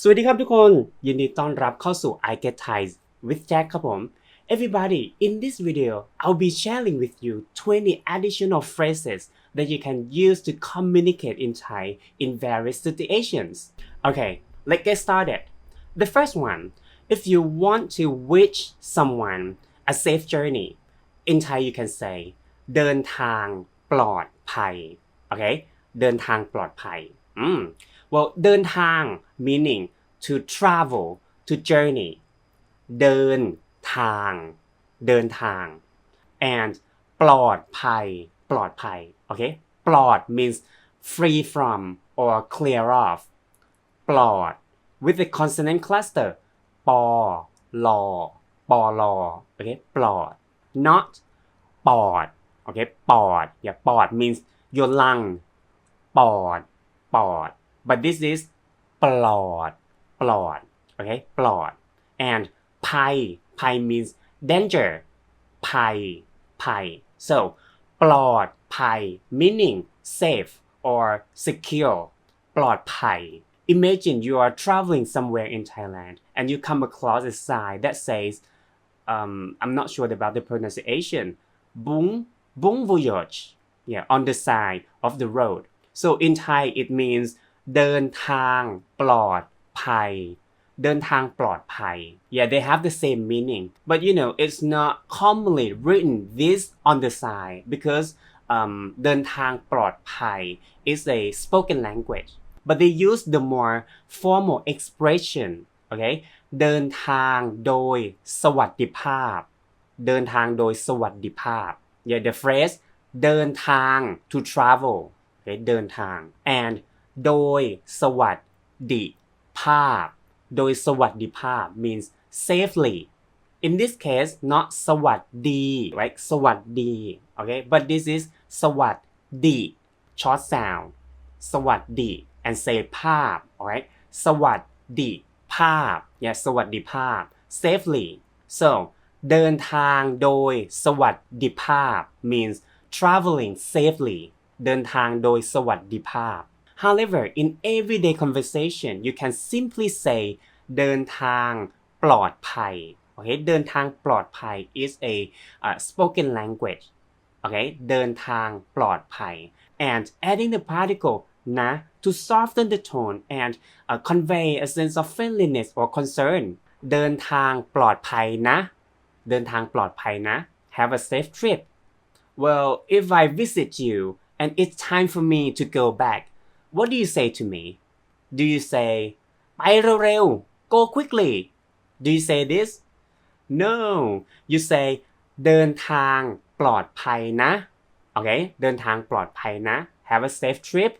สวัสดีครับทุกคน ยินดีต้อนรับเข้าสู่ I Get Thai with Jack ครับผม Everybody in this video I'll be sharing with you 20 additional phrases that you can use to communicate in Thai in various situations okay let's get started the first one if you want to wish someone a safe journey in Thai you can say เดินทางปลอดภัย okay เดินทางปลอดภัยอืม well เดินทาง meaning to travel to journey เดินทาง เดินทาง and ปลอดภัย ปลอดภัย okay ปลอด means free from or clear of ปลอด with the consonant cluster ปอลอปอลอ okay ปลอด not ปอด okay ปอด yeah ปอด means your lung ปอด ปอด but this is ปลอด ปลอด okay ปลอด and ภัย ภัย means danger ภัย ภัย so ปลอดภัย meaning safe or secure ปลอดภัย imagine you are traveling somewhere in Thailand and you come across a sign that says um, I'm not sure about the pronunciation Bung Bung Voyage yeah on the side of the road so in Thai it means เดินทางปลอดภัย เดินทางปลอดภัย yeah they have the same meaning but you know it's not commonly written this on the side because um, เดินทางปลอดภัย is a spoken language but they use the more formal expression okay เดินทางโดยสวัสดิภาพ เดินทางโดยสวัสดิภาพ yeah the phrase เดินทาง to travel okay เดินทาง and โดยสวัสดิภาพ โดยสวัสดิภาพ means safely in this case not สวัสดี right สวัสดี okay but this is สวัสดี short sound สวัสดี and say ภาพ alright สวัสดีภาพ yeah สวัสดิภาพ safely so เดินทางโดยสวัสดิภาพ means traveling safely เดินทางโดยสวัสดิภาพ However, in everyday conversation, you can simply say เดินทางปลอดภัย Okay, เดินทางปลอดภัย is a uh, spoken language. Okay, เดินทางปลอดภัย and adding the particle นะ to soften the tone and uh, convey a sense of friendliness or concern เดินทางปลอดภัยนะ เดินทางปลอดภัยนะ have a safe trip well if I visit you and it's time for me to go back what do you say to me? Do you say ไปเร็วๆ go quickly? Do you say this? No, you say เดินทางปลอดภัยนะ Okay เดินทางปลอดภัยนะ Have a safe trip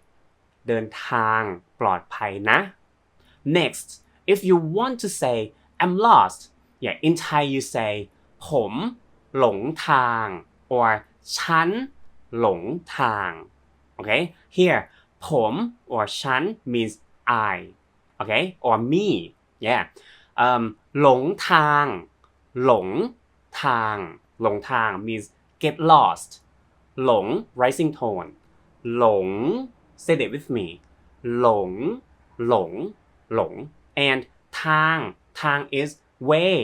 เดินทางปลอดภัยนะ Next if you want to say I'm lost yeah in Thai you say ผมหลงทาง or ฉันหลงทาง Okay here ผม or ฉัน means I okay or me yeah um หลงทาง หลงทาง หลงทาง means get lost หลง rising tone หลง say it with me หลง หลง หลง and ทาง ทาง is way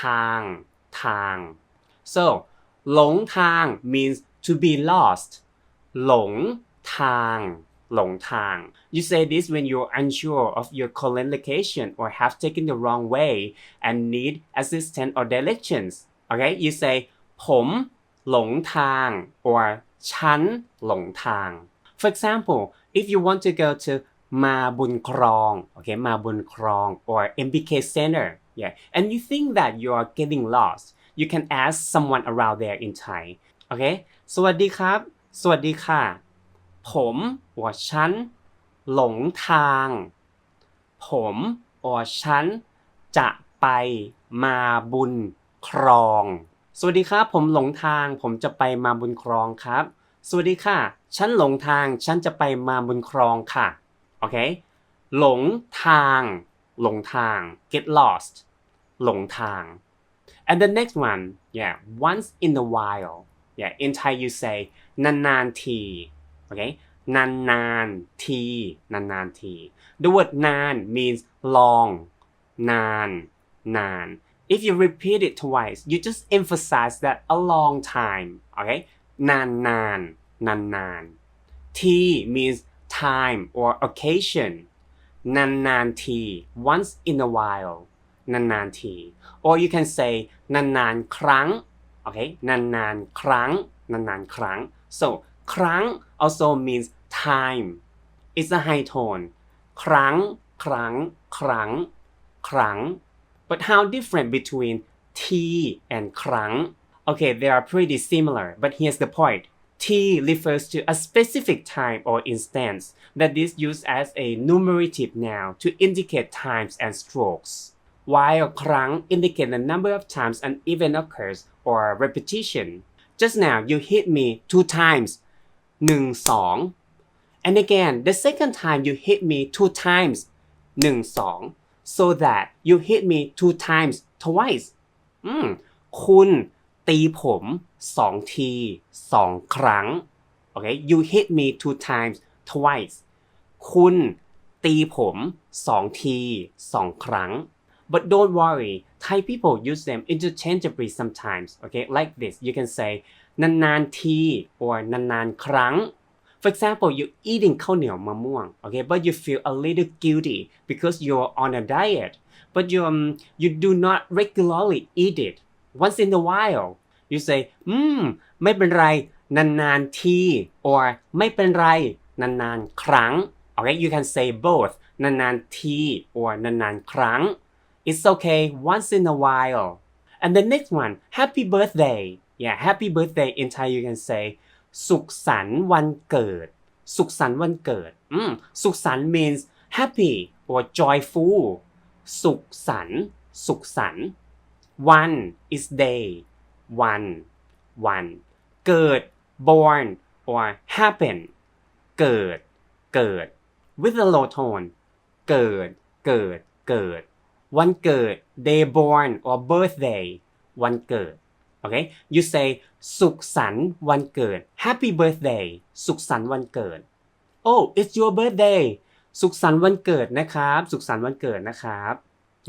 ทาง ทาง so หลงทาง means to be lost หลงทาง หลงทาง you say this when you're unsure of your current location or have taken the wrong way and need assistance or directions okay you say ผมหลงทาง or ฉันหลงทาง for example if you want to go to มาบุญครอง okay มาบุญครอง or MBK Center yeah and you think that you are getting lost you can ask someone around there in Thai okay สวัสดีครับ สวัสดีค่ะ ผม或ฉันหลงทาง ผม or ฉันจะไปมาบุญครอง สวัสดีครับ ผมหลงทาง ผมจะไปมาบุญครองครับ สวัสดีค่ะ ฉันหลงทาง ฉันจะไปมาบุญครองค่ะ โอเค หลงทาง หลงทาง get lost หลงทาง and the next one yeah once in a while yeah in Thai you say นานๆที okay นานนานทีนานนานที the word นาน means long นานนาน if you repeat it twice you just emphasize that a long time okay นานนานนานนาน T means time or occasion นานนานที once in a while นานนานที or you can say นานนานครั้ง okay นานนานครั้งนานนานครั้ง so ครั้ง also means time it's a high tone ครั้ง ครั้ง ครั้ง ครั้ง but how different between T and ครั้ง okay they are pretty similar but here's the point T refers to a specific time or instance that is used as a numerative noun to indicate times and strokes while ครั้ง indicate the number of times an event occurs or repetition just now you hit me two times หนึ่งสอง and again the second time you hit me two times หนึ่งสอง so that you hit me two times twice อืม คุณตีผมสองทีสองครั้ง โอเค you hit me two times twice คุณตีผมสองทีสองครั้ง but don't worry Thai people use them interchangeably sometimes okay like this you can say นานๆที or นานๆครั้ง For example, you're eating ข้าวเหนียวมะม่วง okay, but you feel a little guilty because you're on a diet, but you um, you do not regularly eat it. Once in a while, you say, อืม ไม่เป็นไร นานๆที or ไม่เป็นไร นานๆครั้ง okay, you can say both นานๆที or นานๆครั้ง It's okay once in a while. And the next one, happy birthday. Yeah, happy birthday in Thai you can say สุขสันต์วันเกิด สุขสันต์วันเกิด อืม สุขสันต์ means happy or joyful สุขสันต์ สุขสันต์ one is day one one เกิด born or happen เกิด เกิด with a low tone เกิด เกิด เกิด วันเกิด day born or birthday วันเกิด okay you say สุขสันต์วันเกิด happy birthday สุขสันต์วันเกิด oh it's your birthday สุขสันต์วันเกิดนะครับ สุขสันต์วันเกิดนะครับ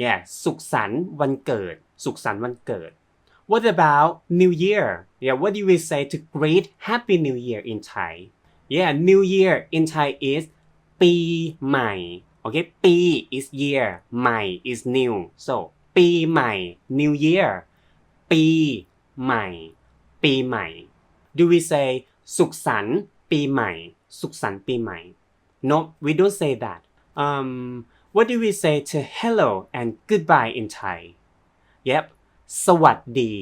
yeah สุขสันต์วันเกิด สุขสันต์วันเกิด what about new year yeah what do we say to greet happy new year in Thai yeah new year in Thai is ปีใหม่ okay ปี is year ใหม่ is new so ปีใหม่ new year ปี ใหม่ ปีใหม่ do we say สุขสันต์ปีใหม่ สุขสันต์ปีใหม่ no we don't say that um what do we say to hello and goodbye in Thai yep สวัสดี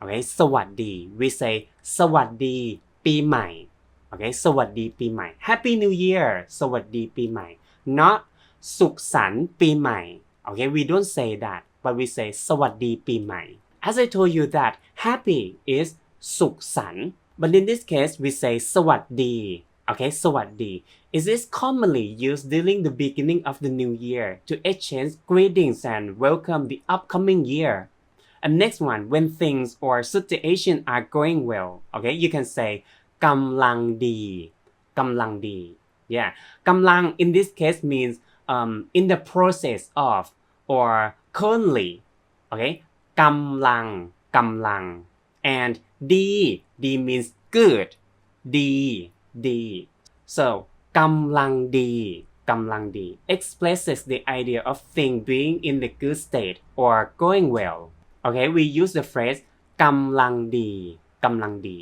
okay สวัสดี we say สวัสดี ปีใหม่ okay สวัสดีปีใหม่ happy new year สวัสดีปีใหม่ not สุขสันต์ปีใหม่ okay we don't say that but we say สวัสดีปีใหม่ as I told you that happy is สุขสันต์ but in this case we say สวัสดี okay สวัสดี is this commonly used during the beginning of the new year to exchange greetings and welcome the upcoming year and next one when things or situation are going well okay you can say กำลังดีกำลังดี yeah กำลัง in this case means um, in the process of or currently okay กำลังกำลัง and ดี ดี means good ดี ดี so กำลังดีกำลังดี expresses the idea of thing being in the good state or going well okay we use the phrase กำลังดีกำลังดี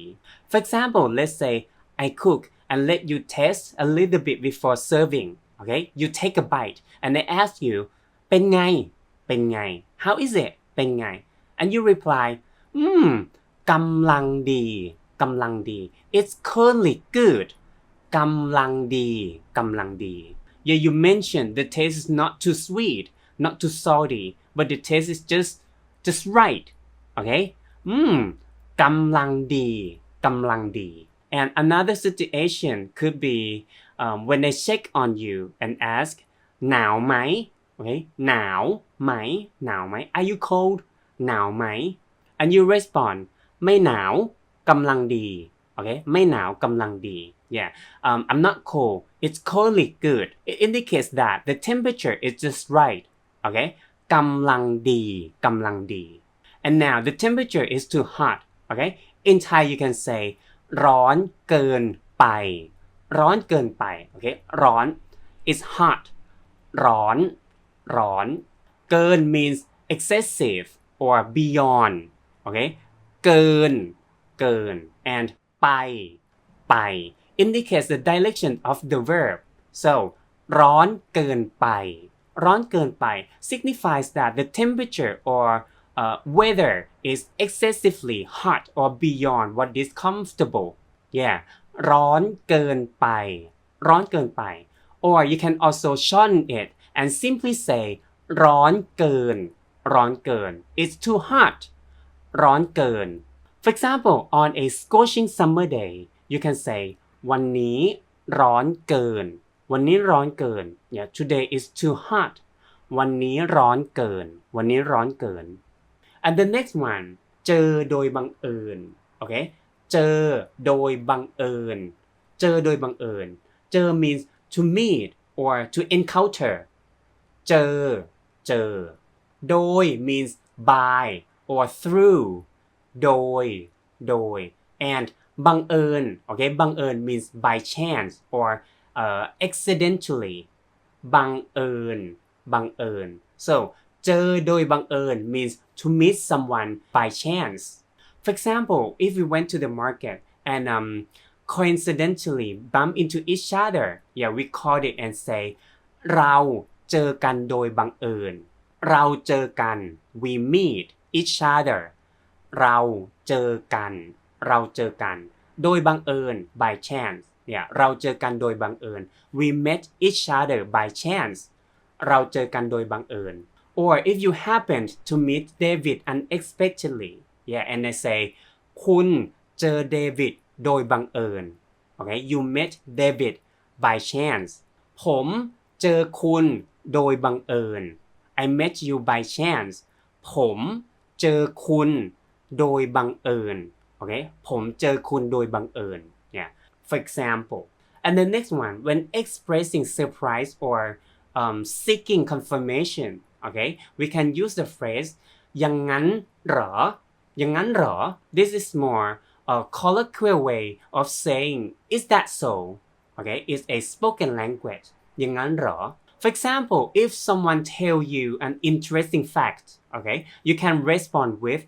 for example let's say I cook and let you taste a little bit before serving okay you take a bite and I ask you เป็นไง เป็นไง how is it เป็นไง and you reply อืมกำลังดีกำลังดี it's currently good กำลังดีกำลังดี yeah you mentioned the taste is not too sweet not too salty but the taste is just just right okay อืมกำลังดีกำลังดี and another situation could be um, when they check on you and ask หนาวไหม okay หนาว ไหมหนาวไหม are you cold หนาวไหม and you respond ไม่หนาวกำลังดี okay ไม่หนาวกำลังดี yeah um, I'm not cold it's coldly good it indicates that the temperature is just right okay กำลังดีกำลังดี and now the temperature is too hot okay in Thai you can say ร้อนเกินไป ร้อนเกินไป okay ร้อน is hot ร้อน ร้อน เกิน means excessive or beyond okay เกิน เกิน and ไป ไป indicates the direction of the verb so ร้อนเกินไป ร้อนเกินไป signifies that the temperature or uh, weather is excessively hot or beyond what is comfortable yeah ร้อนเกินไป ร้อนเกินไป or you can also shorten it and simply say ร้อนเกิน ร้อนเกิน it's too hot ร้อนเกิน for example on a scorching summer day you can say วันนี้ร้อนเกิน วันนี้ร้อนเกิน yeah today is too hot วันนี้ร้อนเกิน วันนี้ร้อนเกิน and the next one เจอโดยบังเอิญ โอเค เจอโดยบังเอิญ เจอโดยบังเอิญ เจอ means to meet or to encounter เจอ เจอ โดย means by or through โดย โดย and บังเอิญ โอเค บังเอิญ means by chance or uh, accidentally บังเอิญ บังเอิญ so เจอโดยบังเอิญ means to meet someone by chance for example if we went to the market and um, coincidentally bump into each other yeah we call it and say เรา เจอกันโดยบังเอิญ เราเจอกัน we meet each other เราเจอกัน เราเจอกัน โดยบังเอิญ by chance เนี่ยเราเจอกันโดยบังเอิญ we met each other by chance เราเจอกันโดยบังเอิญ or if you happened to meet David unexpectedly yeah and I say คุณเจอเดวิดโดยบังเอิญ okay you met David by chance ผมเจอคุณ โดยบังเอิญ I met you by chance ผมเจอคุณโดยบังเอิญ okay ผมเจอคุณโดยบังเอิญ yeah for example and the next one when expressing surprise or um, seeking confirmation okay we can use the phrase อย่างนั้นเหรออย่างนั้นเหรอ this is more a colloquial way of saying is that so okay it's a spoken language อย่างนั้นเหรอ for example if someone tell you an interesting fact okay you can respond with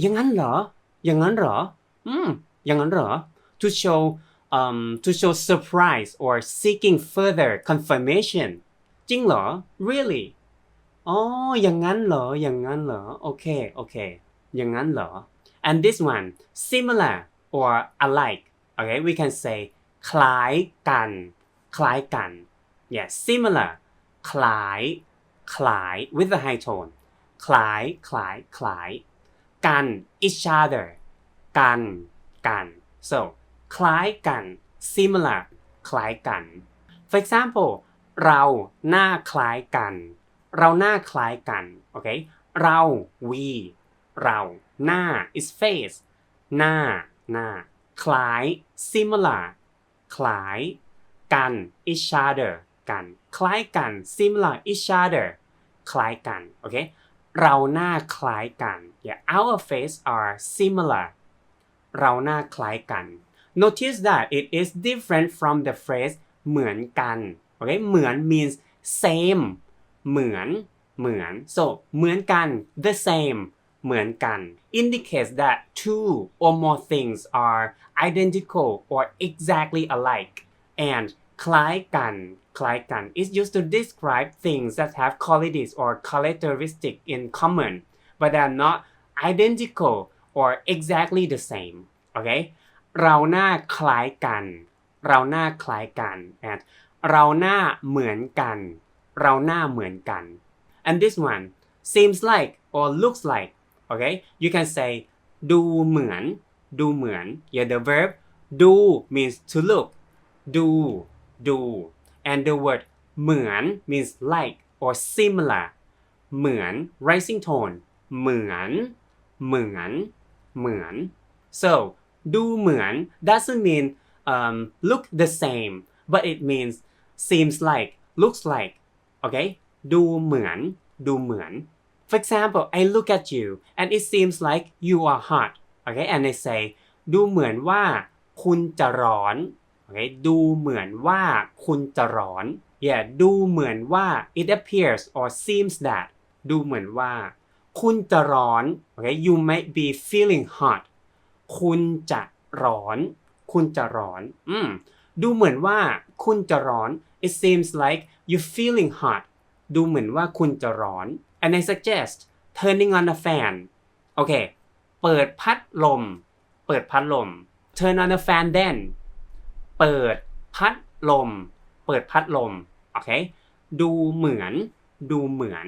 อย่างนั้นเหรอ อย่างนั้นเหรอ อืม อย่างนั้นเหรอ to show um to show surprise or seeking further confirmation จริงเหรอ really อ๋อ อย่างนั้นเหรอ อย่างนั้นเหรอ โอเค โอเค อย่างนั้นเหรอ and this one similar or alike okay we can say คล้ายกัน คล้ายกัน yeah similar คล้ายคล้าย with the high tone คล้ายคล้ายคล้าย กัน each other กันกัน so คล้ายกัน similar คล้ายกัน for example เราหน้าคล้ายกัน เราหน้าคล้ายกัน โอเค เรา we เราหน้า is face หน้าหน้า คล้าย similar คล้าย กัน each other กัน คล้ายกัน similar each other คล้ายกัน โอเค เราหน้าคล้ายกัน yeah our face are similar เราหน้าคล้ายกัน notice that it is different from the phrase เหมือนกัน โอเค เหมือน means same เหมือน เหมือน so เหมือนกัน the same เหมือนกัน indicates that two or more things are identical or exactly alike and คล้ายกัน คล้ายกัน is used to describe things that have qualities or characteristics in common but are not identical or exactly the same okay เราหน้าคล้ายกัน เราหน้าคล้ายกัน and เราหน้าเหมือนกัน เราหน้าเหมือนกัน and this one seems like or looks like okay you can say ดูเหมือน ดูเหมือน yeah the verb do means to look do do and the word เหมือน means like or similar เหมือน rising tone เหมือน เหมือน เหมือน so ดูเหมือน doesn't mean um, look the same but it means seems like looks like okay ดูเหมือน ดูเหมือน for example I look at you and it seems like you are hot okay and I say ดูเหมือนว่าคุณจะร้อน Okay ดูเหมือนว่าคุณจะร้อน yeah ดูเหมือนว่า it appears or seems that ดูเหมือนว่า คุณจะร้อน okay you might be feeling hot คุณจะร้อน คุณจะร้อนอืมดูเหมือนว่าคุณจะร้อน it seems like you feeling hot ดูเหมือนว่าคุณจะร้อน and I suggest turning on a fan โอเค เปิดพัดลม เปิดพัดลม turn on a fan then เปิดพัดลม เปิดพัดลม โอเค ดูเหมือน ดูเหมือน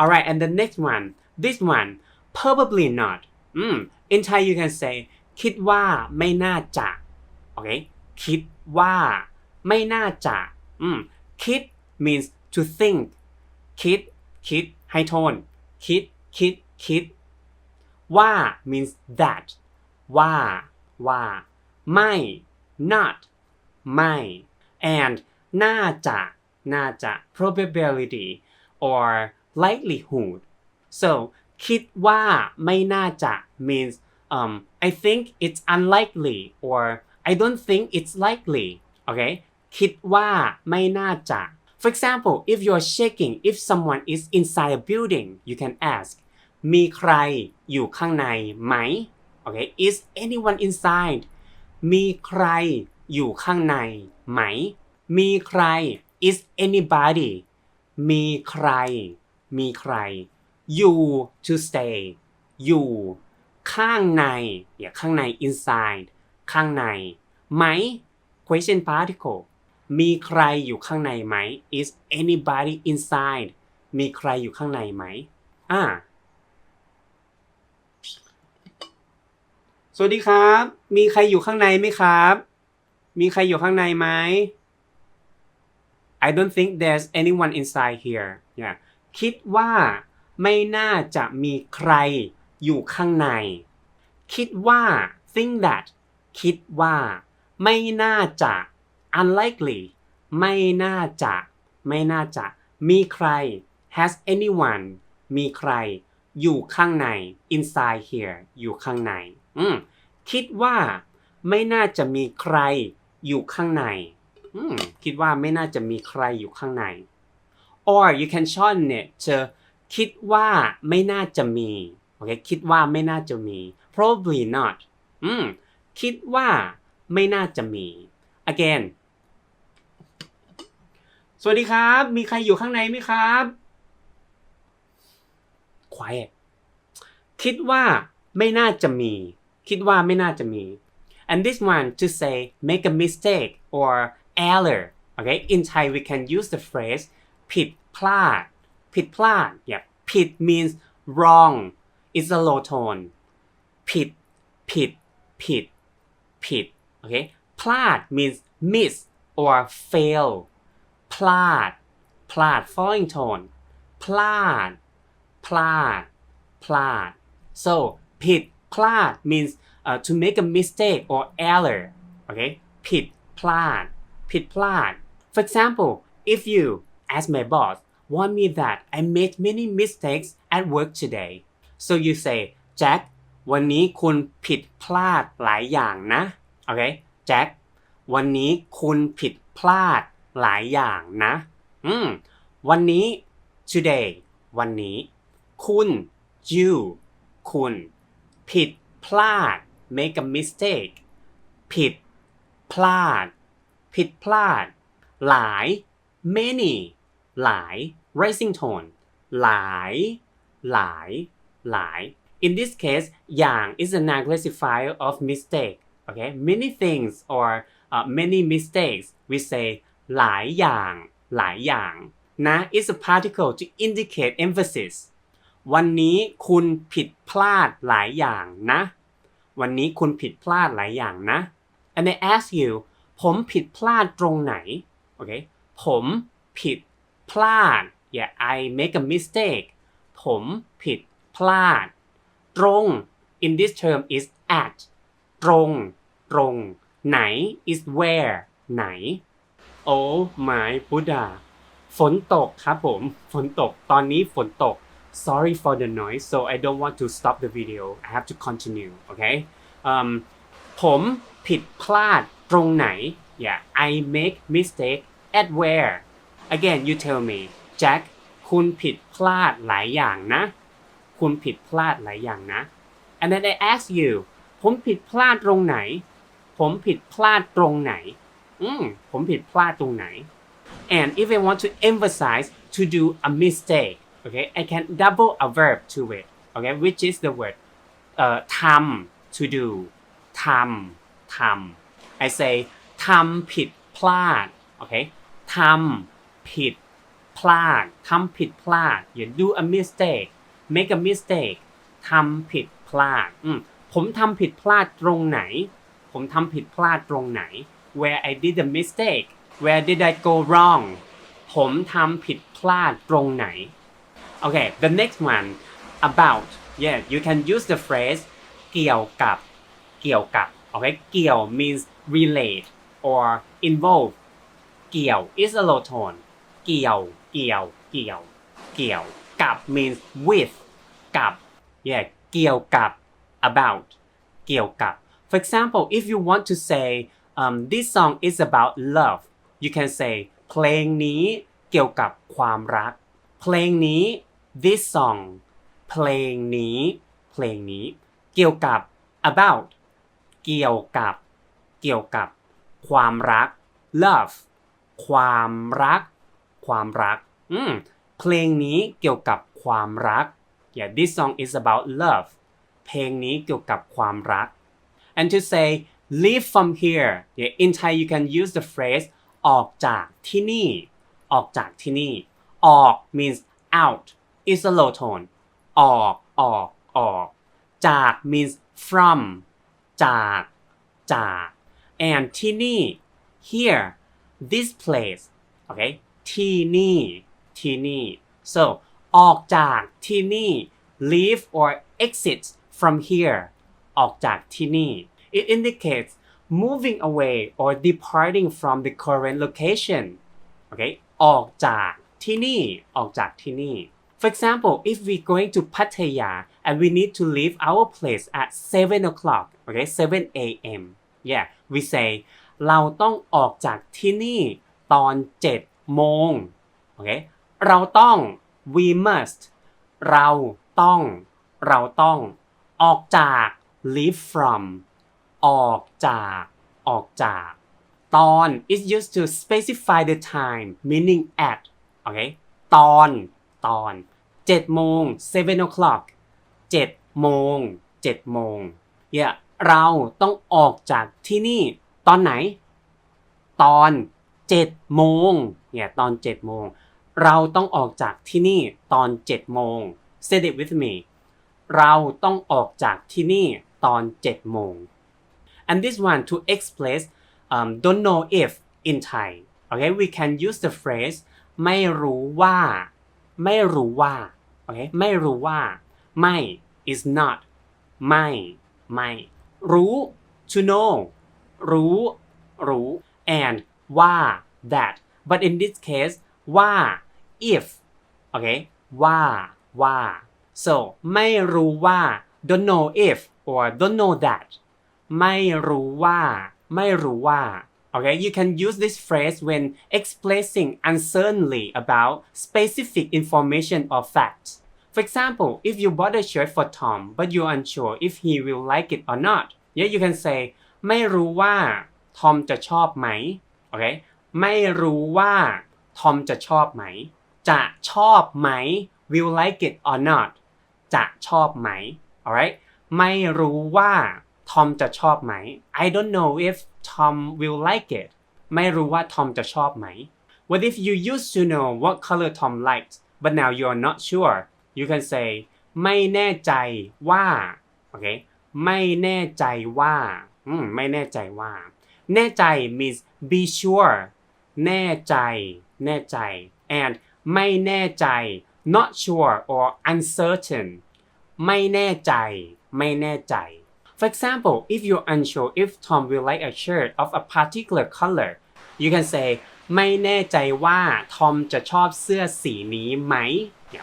alright and the next one this one probably not อืม in Thai you can say คิดว่าไม่น่าจะ โอเค คิดว่าไม่น่าจะ อืม คิด means to think คิด คิด ให้โทน คิด คิด คิด ว่า means that ว่า ว่า ไม่ not ไม่ and น่าจะ น่าจะ probability or likelihood so คิดว่าไม่น่าจะ means um I think it's unlikely or I don't think it's likely okay คิดว่าไม่น่าจะ for example if you're checking if someone is inside a building you can ask มีใครอยู่ข้างในไหม okay is anyone inside มีใคร อยู่ข้างในไหม มีใคร is anybody มีใคร มีใคร you to stay อยู่ ข้างในอย่าข้างใน inside ข้างใน ไหม question particle มีใครอยู่ข้างในไหม is anybody inside มีใครอยู่ข้างในไหมอ่าสวัสดีครับ มีใครอยู่ข้างในไหมครับ มีใครอยู่ข้างในไหม I don't think there's anyone inside here yeah คิดว่าไม่น่าจะมีใครอยู่ข้างใน คิดว่า think that คิดว่า ไม่น่าจะ unlikely ไม่น่าจะ ไม่น่าจะ มีใคร has anyone มีใคร อยู่ข้างใน inside here อยู่ข้างในอืคิดว่า ไม่น่าจะมีใคร อยู่ข้างใน คิดว่าไม่น่าจะมีใครอยู่ข้างใน or you can shorten it to คิดว่าไม่น่าจะมีโอเคคิดว่าไม่น่าจะมี probably not อืมคิดว่าไม่น่าจะมี again สวัสดีครับ มีใครอยู่ข้างในไหมครับ quiet คิดว่าไม่น่าจะมี คิดว่าไม่น่าจะมี and this one to say make a mistake or error okay in Thai we can use the phrase ผิดพลาด ผิดพลาด yeah ผิด means wrong it's a low tone ผิด ผิด ผิด ผิด okay พลาด means miss or fail พลาด พลาด falling tone พลาด พลาด พลาด so ผิด พลาด means uh, to make a mistake or error okay ผิด พลาด ผิดพลาด for example if you as my boss want me that I made many mistakes at work today so you say Jack วันนี้คุณผิดพลาดหลายอย่างนะ โอเค Jack วันนี้คุณผิดพลาดหลายอย่างนะ อืม วันนี้ today วันนี้ คุณ you คุณ ผิดพลาด make a mistake ผิด พลาด ผิดพลาด หลาย many หลาย rising tone หลาย หลาย หลาย in this case อย่าง is an aggressifier of mistake okay many things or uh, many mistakes we say หลายอย่าง หลายอย่างนะ is a particle to indicate emphasis วันนี้คุณผิดพลาดหลายอย่างนะ วันนี้คุณผิดพลาดหลายอย่างนะ and I ask you ผมผิดพลาดตรงไหน โอเค ผมผิดพลาด yeah I make a mistake ผมผิดพลาด ตรง in this term is at ตรง ตรง ไหน is where ไหน Oh my Buddha ฝนตกครับผม ฝนตก ตอนนี้ฝนตก Sorry for the noise so I don't want to stop the video I have to continue okay um, ผมผิดพลาดตรงไหน yeah I make mistake at where again you tell me Jack คุณผิดพลาดหลายอย่างนะ คุณผิดพลาดหลายอย่างนะ and then I ask you ผมผิดพลาดตรงไหน ผมผิดพลาดตรงไหน อืม ผมผิดพลาดตรงไหน and if I want to emphasize to do a mistake okay I can double a verb to it okay which is the word เอ่อทำ to do ทำทำ I say ทำผิดพลาด okay ทำผิดพลาดทำผิดพลาด you do a mistake make a mistake ทำผิดพลาดผมทำผิดพลาดตรงไหน ผมทำผิดพลาดตรงไหน where I did a mistake where did I go wrong ผมทำผิดพลาดตรงไหน Okay the next one about yeah you can use the phrase เกี่ยวกับ เกี่ยวกับ okay เกี่ยว means relate or involve เกี่ยว is a low tone เกี่ยว เกี่ยว เกี่ยว เกี่ยว กับ means with กับ yeah เกี่ยวกับ about เกี่ยวกับ for example if you want to say um, this song is about love you can say เพลงนี้เกี่ยวกับความรัก เพลงนี้ this song เพลงนี้ เพลงนี้ เกี่ยวกับ about เกี่ยวกับ เกี่ยวกับ ความรัก love ความรัก ความรัก อืม เพลงนี้เกี่ยวกับความรัก yeah this song is about love เพลงนี้เกี่ยวกับความรัก and to say leave from here yeah in Thai you can use the phrase ออกจากที่นี่ ออกจากที่นี่ ออก means out is a low tone ออก ออก ออก จาก means from จาก จาก and ที่นี่ here this place okay ที่นี่ ที่นี่ so ออกจากที่นี่ leave or exit from here ออกจากที่นี่ it indicates moving away or departing from the current location okay ออกจากที่นี่ ออกจากที่นี่ for example if we going to Pattaya and we need to leave our place at 7 o'clock okay 7 a.m. yeah we say เราต้องออกจากที่นี่ตอน 7 โมง โอเค เราต้อง we must เราต้อง เราต้อง ออกจาก leave from ออกจาก ออกจาก ตอน is used to specify the time meaning at โอเค ตอน ตอน7โมง7 o'clock 7โมง7โมง yeah เราต้องออกจากที่นี่ตอนไหน ตอน7โมงเนี่ยตอน7โมงเราต้องออกจากที่นี่ตอน7โมง say it with me เราต้องออกจากที่นี่ตอน7โมง and this one to express um, don't know if in Thai okay we can use the phrase ไม่รู้ว่า ไม่รู้ว่า okay ไม่รู้ว่าไม่ is not ไม่ไม่รู้ to know รู้ รู้ and ว่า that but in this case ว่า if okay ว่าว่า so ไม่รู้ว่า don't know if or don't know that ไม่รู้ว่า ไม่รู้ว่า okay you can use this phrase when expressing uncertainly about specific information or facts for example if you bought a shirt for Tom but you're unsure if he will like it or not yeah you can say ไม่รู้ว่า ทอมจะชอบไหม โอเค ไม่รู้ว่า ทอมจะชอบไหม จะชอบไหม will like it or not จะชอบไหม alright ไม่รู้ว่า ทอมจะชอบไหม I don't know if Tom will like it ไม่รู้ว่าทอมจะชอบไหม What if you used to know what color Tom liked but now you're not sure you can say ไม่แน่ใจว่าโอเคไม่แน่ใจว่าอืมไม่แน่ใจว่า แน่ใจ means be sure แน่ใจ แน่ใจ and ไม่แน่ใจ not sure or uncertain ไม่แน่ใจ ไม่แน่ใจ For example, if you're unsure if Tom will like a shirt of a particular color, you can say ไม่แน่ใจว่าทอมจะชอบเสื้อสีนี้ไหม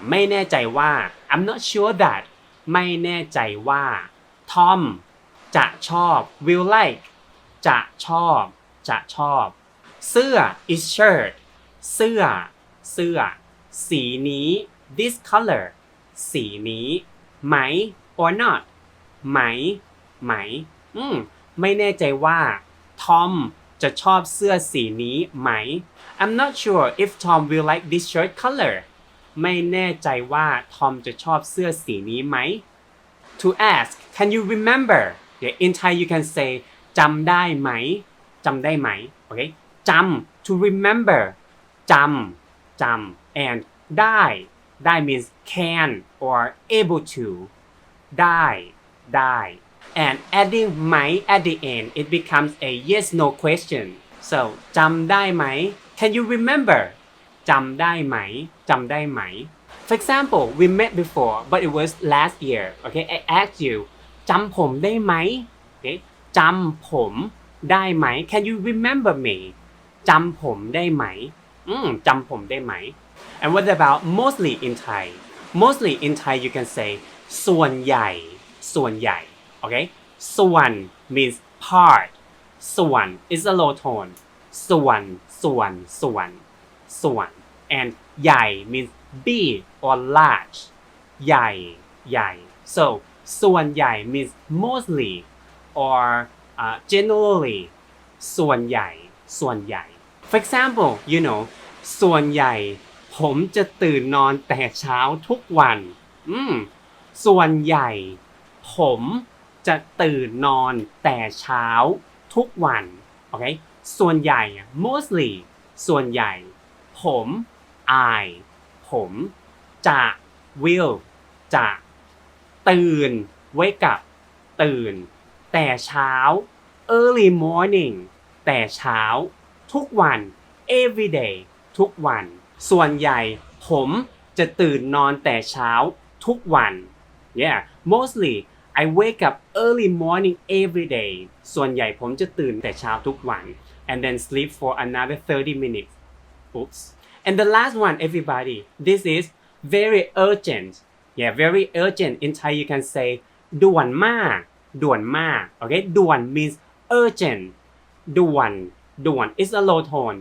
ไม่แน่ใจว่า I'm not sure that ไม่แน่ใจว่าทอมจะชอบ will like จะชอบ จะชอบ เสื้อ is shirt เสื้อ เสื้อ สีนี้ this color สีนี้ ไหม or not ไหม ไหม อืมไม่แน่ใจว่าทอมจะชอบเสื้อสีนี้ไหม I'm not sure if Tom will like this shirt color ไม่แน่ใจว่าทอมจะชอบเสื้อสีนี้ไหม to ask can you remember yeah, in Thai you can say จำได้ไหมจำได้ไหมโอเคจำ to remember จำจำ and ได้ ได้ means can or able to ได้ ได้ and adding ไหม at the end it becomes a yes no question so จำได้ไหม can you remember จำได้ไหม จำได้ไหม For example we met before but it was last year okay I asked you จำผมได้ไหม okay จำผมได้ไหม can you remember me จำผมได้ไหม อืมจำผมได้ไหม and what about mostly in Thai mostly in Thai you can say ส่วนใหญ่ ส่วนใหญ่ okay ส่วน means part ส่วน is a low tone ส่วน ส่วน ส่วน ส่วน and ใหญ่ means big or large ใหญ่ ใหญ่ so ส่วนใหญ่ means mostly or uh, generally ส่วนใหญ่ ส่วนใหญ่ for example you know ส่วนใหญ่ ผมจะตื่นนอนแต่เช้าทุกวัน อืม ส่วนใหญ่ ผม จะตื่นนอนแต่เช้าทุกวัน โอเค ส่วนใหญ่ mostly ส่วนใหญ่ ผม I ผมจะ will จะตื่น wake up ตื่น แต่เช้า early morning แต่เช้า ทุกวัน every day ทุกวัน ส่วนใหญ่ ผมจะตื่นนอนแต่เช้าทุกวัน yeah mostly I wake up early morning every day ส่วนใหญ่ผมจะตื่นแต่เช้าทุกวัน and then sleep for another 30 minutes oops and the last one everybody this is very urgent yeah very urgent in Thai you can say ด่วนมาก ด่วนมาก okay ด่วน means urgent ด่วน ด่วน is a low tone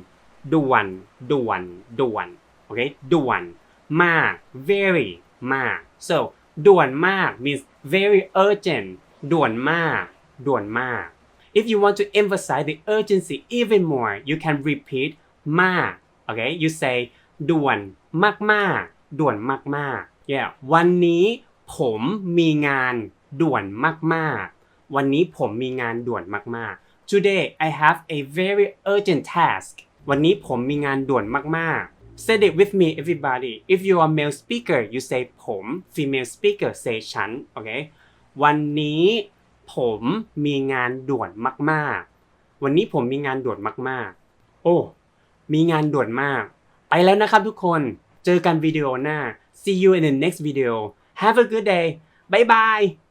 ด่วน ด่วน ด่วน okay ด่วน มาก very มาก so ด่วนมาก means very urgent ด่วนมาก ด่วนมาก if you want to emphasize the urgency even more you can repeat มาก okay you say ด่วนมากมากด่วนมากมาก yeah วันนี้ผมมีงานด่วนมากมากๆวันนี้ผมมีงานด่วนมากมากๆ today I have a very urgent task วันนี้ผมมีงานด่วนมากๆ Say it with me everybody if you are male speaker you say ผม female speaker say ฉัน okay วันนี้ผมมีงานด่วนมากๆ วันนี้ผมมีงานด่วนมากๆ โอ้ มีงานด่วนมาก ไปแล้วนะครับทุกคน เจอกันวิดีโอหน้า see you in the next video have a good day bye bye